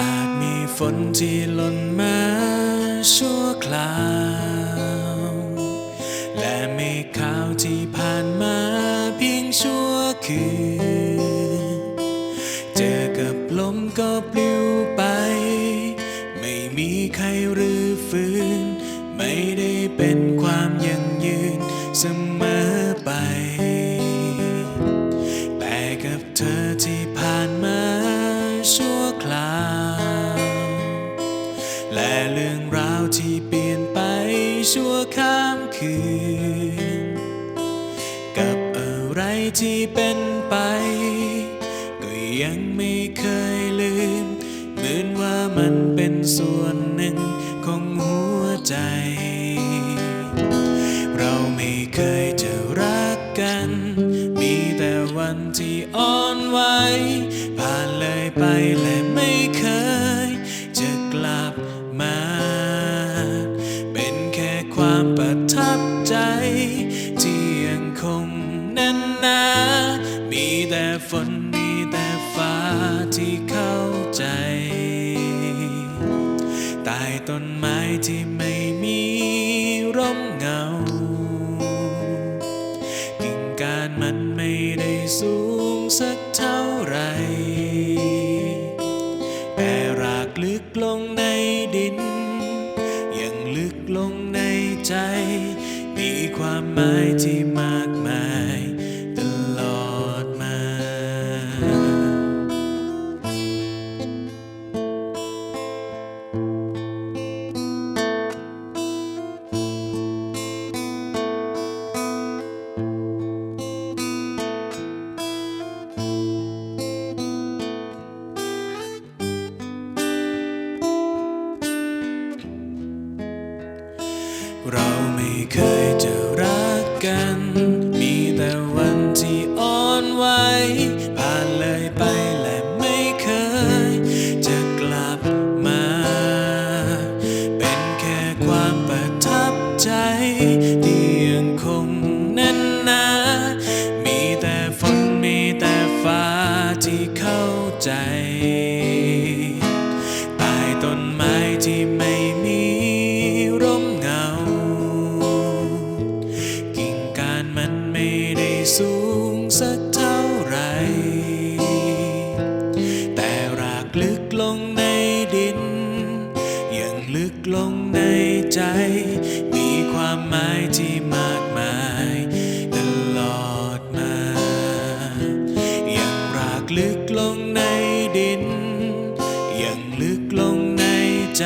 อาจมีฝนที่หล่นมาชั่วคราว และเมฆขาวที่ผ่านมาเพียงชั่วคืน เจอกับลมก็ปลิวไป ไม่มีใครรื้อฟื้น ไม่ได้ คืน กับอะไรที่เป็นไป ก็ยังไม่เคยลืม เหมือนว่ามันเป็นส่วนหนึ่งของหัวใจ เราไม่เคยจะรักกัน คงแน่นหนามีแต่ฝนมีแต่ฟ้าที่เข้าใจ ใต้ต้นไม้ที่ไม่มีร่มเงา กิ่งก้านมันไม่ได้สูงสักเท่าไรแต่รากลึกลงในดิน ยังลึกลงในใจ ความหมายที่มากมาย ไม่เคยจะรักกัน มีแต่วันที่อ่อนไหวผ่านเลยไปและไม่เคย จะกลับมา เป็นแค่ความประทับใจ ที่ยังคงแน่นหนา มีแต่ฝนมีแต่ฟ้าที่เข้าใจ ใจ มีความหมายที่มากมายตลอดมา ยังรากลึกลงในดิน ยังลึกลงในใจ